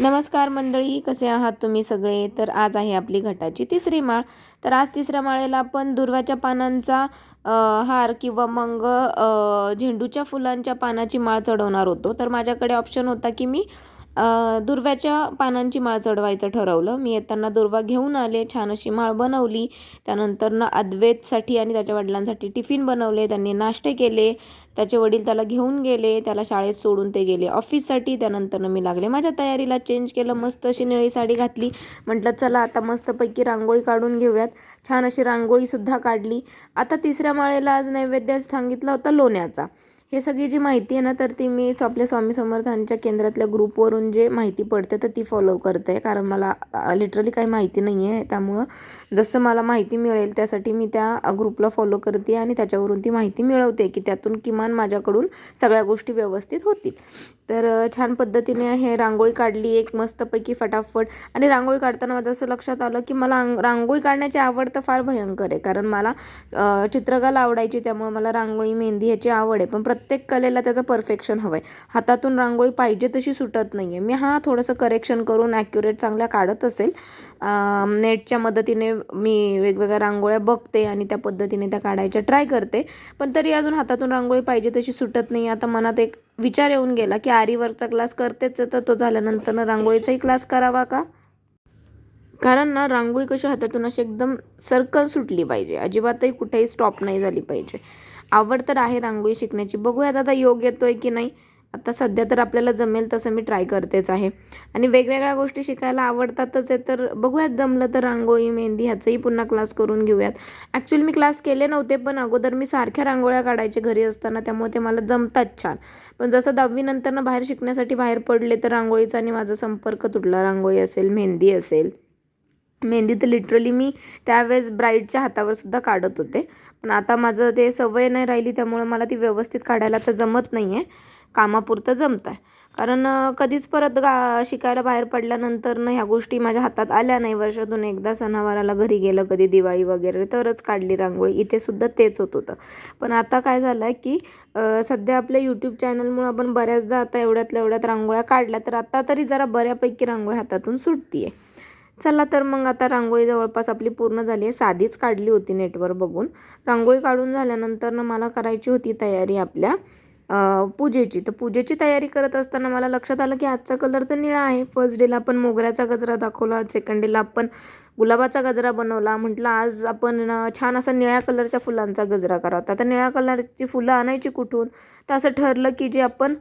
नमस्कार मंडळी कसे आहात तुम्ही सगळे? तर आज आहे आपली घटाची तिसरी माळ. तर आज तिसऱ्या माळेला आपण दुर्वाच्या पानांचा हार किंवा मग झेंडूच्या फुलांच्या पानाची माळ चढवणार होतो. तर माझ्याकडे ऑप्शन होता की मी दुर्व्याच्या पानांची माळ चढवायचं ठरवलं. मी येताना दुर्वा घेऊन आले छान अशी माळ बनवली. त्यानंतर ना अद्वैतसाठी आणि त्याच्या वडिलांसाठी टिफिन बनवले. त्यांनी नाश्ते केले. त्याचे वडील त्याला घेऊन गेले. त्याला शाळेत सोडून ते गेले ऑफिससाठी. त्यानंतर मी लागले माझ्या तयारीला. चेंज केलं मस्त अशी निळी साडी घातली. म्हटलं चला आता मस्तपैकी रांगोळी काढून घेऊयात. छान अशी रांगोळीसुद्धा काढली. आता तिसऱ्या माळेला आज नैवेद्य सांगितला होता लोण्याचा. हे सगळी जी माहिती आहे ना तर ती मी आपल्या स्वामी समर्थांच्या केंद्रातल्या ग्रुपवरून जे माहिती पडते तर ती फॉलो करते. कारण मला लिटरली काही माहिती नाही आहे त्यामुळं जसं मला माहिती मिळेल त्यासाठी मी त्या ग्रुपला फॉलो करते आणि त्याच्यावरून ती माहिती मिळवते की त्यातून किमान माझ्याकडून सगळ्या गोष्टी व्यवस्थित होतील. तर छान पद्धतीने हे रांगोळी काढली एक मस्तपैकी फटाफट. आणि रांगोळी काढताना माझं असं लक्षात आलं की मला रांगोळी काढण्याची आवड तर फार भयंकर आहे. कारण मला चित्रकला आवडायची त्यामुळे मला रांगोळी मेहंदी ह्याची आवड आहे. पण प्रत्येक कलेला त्याचं परफेक्शन हवं आहे हातातून रांगोळी पाहिजे तशी सुटत नाही आहे मी हा थोडंसं करेक्शन करून ॲक्युरेट चांगल्या काढत असेल. नेटच्या मदतीने मी वेगवेगळ्या रांगोळ्या बघते आणि त्या पद्धतीने त्या काढायच्या ट्राय करते. पण तरी अजून हातातून रांगोळी पाहिजे तशी सुटत नाही आता मनात एक विचार येऊन गेला की आरीवरचा क्लास करतेच तर तो झाल्यानंतर रांगोळीचाही क्लास करावा का? कारण ना रांगोळी कशी हातातून अशी एकदम सर्कल सुटली पाहिजे. अजिबातही कुठेही स्टॉप नाही झाली पाहिजे. आवड तर आहे रांगोळी शिकण्याची. बघूयात आता योग येतो आहे की नाही. आता सध्या तर आपल्याला जमेल तसं मी ट्राय करतेच आहे. आणि वेगवेगळ्या गोष्टी शिकायला आवडतातच आहे तर बघूयात जमलं तर रांगोळी मेहंदी ह्याचंही पुन्हा क्लास करून घेऊयात. ॲक्च्युली मी क्लास केले नव्हते पण अगोदर मी सारख्या रांगोळ्या काढायचे घरी असताना त्यामुळे ते मला जमतात छान. पण जसं दहावीनंतरनं बाहेर शिकण्यासाठी बाहेर पडले तर रांगोळीचा आणि माझा संपर्क तुटला. रांगोळी असेल मेहंदी असेल. मेहंदी तर लिटरली मी त्यावेळेस ब्राईडच्या हातावर सुद्धा काढत होते. पण आता माझं ते सवय नाही राहिली त्यामुळं मला ती व्यवस्थित काढायला तर जमत नाही आहे कामापुरतं जमत आहे कारण कधीच परत गा शिकायला बाहेर पडल्यानंतर ह्या गोष्टी माझ्या हातात आल्या नाही. वर्षातून एकदा सणावाराला घरी गेलं कधी दिवाळी वगैरे तरच काढली रांगोळी. इथे सुद्धा तेच होत होतं. पण आता काय झालं आहे की सध्या आपल्या यूट्यूब चॅनलमुळं आपण बऱ्याचदा आता एवढ्यातल्या एवढ्यात रांगोळ्या काढल्या तर आता तरी जरा बऱ्यापैकी रांगोळी हातातून सुटती आहे चला तर मग आता रांगोळी जवळपास आपली पूर्ण झाली आहे. साधीच काढली होती नेटवर बघून. रांगोळी काढून झाल्यानंतर ना मला करायची होती तयारी आपल्या पूजेची. तर पूजेची तयारी करत असताना मला लक्षात आलं की आजचा कलर तर निळा आहे. फर्स्ट डेला आपण मोगऱ्याचा गजरा दाखवला. सेकंड डेला आपण गुलाबाचा गजरा बनवला. म्हटलं आज आपण छान असा निळ्या कलरच्या फुलांचा गजरा करावा. होता आता निळ्या कलरची फुलं आणायची कुठून? तर असं ठरलं की जे आपण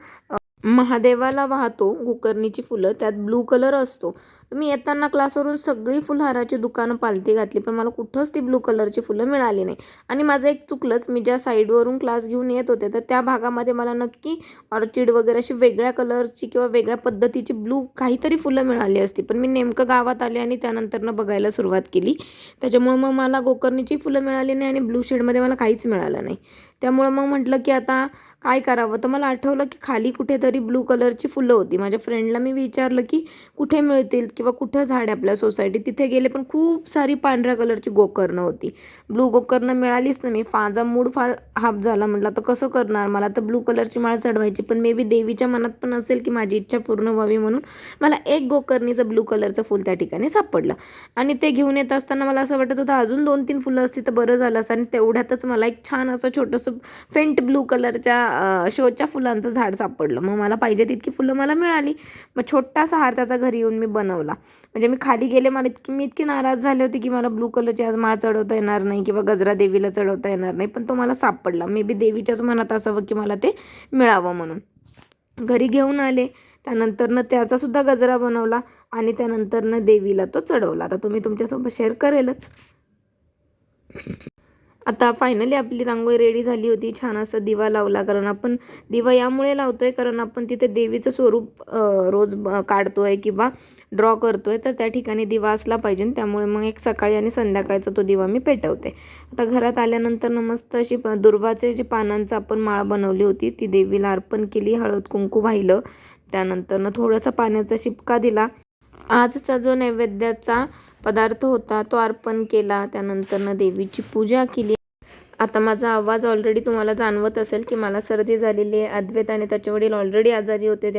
महादेवाला वाहतो गोकर्णीची फुलं त्यात ब्लू कलर असतो. मी येताना क्लासवरून सगळी फुलहाराची दुकानं पालती घातली पण मला कुठंच ती ब्लू कलरची फुलं मिळाली नाही. आणि माझं एक चुकलंच मी ज्या साईडवरून क्लास घेऊन येत होते तर त्या भागामध्ये मला नक्की ऑर्चिड वगैरे अशी वेगळ्या कलरची किंवा वेगळ्या पद्धतीची ब्लू काहीतरी फुलं मिळाली असती. पण मी नेमकं गावात आले आणि त्यानंतरनं बघायला सुरुवात केली. त्याच्यामुळं मग मला गोकर्णीची फुलं मिळाली नाही आणि ब्लू शेडमध्ये मला काहीच मिळालं नाही. त्यामुळं मग म्हटलं की आता काय करावं? तर मला आठवलं की खाली कुठेतरी ब्लू कलरची फुलं होती. माझ्या फ्रेंडला मी विचारलं की कुठे मिळतील? किंवा कुठं झाड आहे आपल्या सोसायटी तिथे गेले पण खूप सारी पांढऱ्या कलरची गोकर्णं होती. ब्लू गोकर्णं मिळालीच ना मी. माझा मूड फार हाफ झाला. म्हटलं तर कसं करणार? मला तर ब्लू कलरची माळ चढवायची पण मे बी देवीच्या मनात पण असेल की माझी इच्छा पूर्ण व्हावी म्हणून मला एक गोकर्णीचं ब्लू कलरचं फुल त्या ठिकाणी सापडलं. आणि ते घेऊन येत असताना मला असं वाटत होतं अजून दोन तीन फुलं असती तर बरं झालं असतं. आणि तेवढ्यातच मला एक छान असं छोटंसं फेंट ब्लू कलरच्या शोच्या फुलांचं झाड सापडलं. मग मला पाहिजे तितकी फुलं मला मिळाली. मग छोटासा हार त्याचा घरी येऊन मी बनवला. म्हणजे मी खाली गेले मला इतकी मी इतकी नाराज झाले होते की मला ब्लू कलरची आज माळ चढवता येणार नाही किंवा गजरा देवीला चढवता येणार नाही पण तो मला सापडला. मे बी देवीच्याच मनात असावं की मला ते मिळावं म्हणून. घरी घेऊन आले त्यानंतरनं त्याचासुद्धा गजरा बनवला आणि त्यानंतरनं देवीला तो चढवला. आता तुम्ही तुमच्यासोबत शेअर करेलच. आता फायनली आपली रांगोळी रेडी झाली होती. छान असा दिवा लावला कारण आपण दिवा यामुळे लावतो आहे कारण आपण तिथे देवीचं स्वरूप रोज काढतो आहे किंवा ड्रॉ करतो आहे तर त्या ठिकाणी दिवा असला पाहिजे. त्यामुळे मग एक सकाळी आणि संध्याकाळचा तो दिवा मी पेटवते. आता घरात आल्यानंतर मस्त अशी प- दुर्वाचे जे पानांचं आपण माळ बनवली होती ती देवीला अर्पण केली हळद कुंकू वाहिलं. त्यानंतरनं थोडासा पाण्याचा शिपका दिला. आजचा जो नैवेद्याचा पदार्थ होता तो अर्पण केला. त्यानंतरनं देवीची पूजा केली. आता माझा आवाज ऑलरेडी तुम्हाला जाणवत असेल की मला सर्दी झालेली आहे अद्वैत आणि त्याचे वडील ऑलरेडी आजारी होते.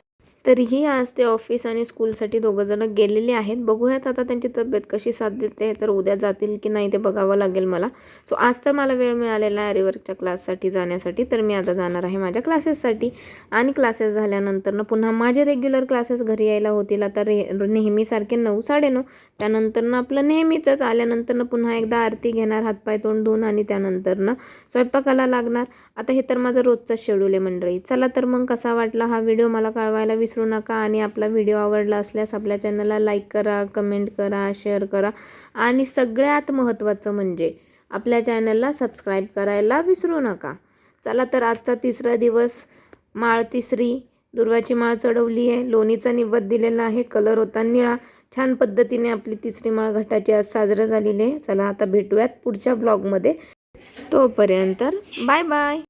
तरीही आज ते ऑफिस आणि स्कूलसाठी दोघंजणं गेलेले आहेत. बघूयात आता त्यांची तब्येत कशी साथ देते तर उद्या जातील की नाही ते बघावं लागेल मला. सो आज तर मला वेळ मिळालेला आहे रिवर्कच्या क्लाससाठी जाण्यासाठी तर मी आता जाणार आहे माझ्या क्लासेससाठी आणि क्लासेस झाल्यानंतरनं पुन्हा माझे रेग्युलर क्लासेस घरी यायला होतील. आता रे नेहमीसारखे नऊ साडेनऊ त्यानंतरनं आपलं नेहमीचंच आल्यानंतरनं पुन्हा एकदा आरती घेणार हातपाय तोंड धुवून आणि त्यानंतरनं स्वयंपाकाला लागणार. आता हे तर माझं रोजचं शेड्यूल आहे मंडळी. चला तर मग कसा वाटला हा व्हिडिओ मला कळवायला विसरू नका आणि आपला व्हिडिओ आवडला असल्यास आपल्या चॅनलला लाईक करा कमेंट करा शेअर करा. आणि सगळ्यात महत्त्वाचं म्हणजे आपल्या चॅनलला सबस्क्राईब करायला विसरू नका. चला तर आजचा तिसरा दिवस. माळ तिसरी. दुर्वाची माळ चढवली आहे. लोणीचा निवद दिलेला आहे. कलर होता निळा. छान पद्धतीने आपली तिसरी माळ घटाची आज साजरं झालेली आहे. चला आता भेटूयात पुढच्या ब्लॉगमध्ये. तोपर्यंत बाय बाय.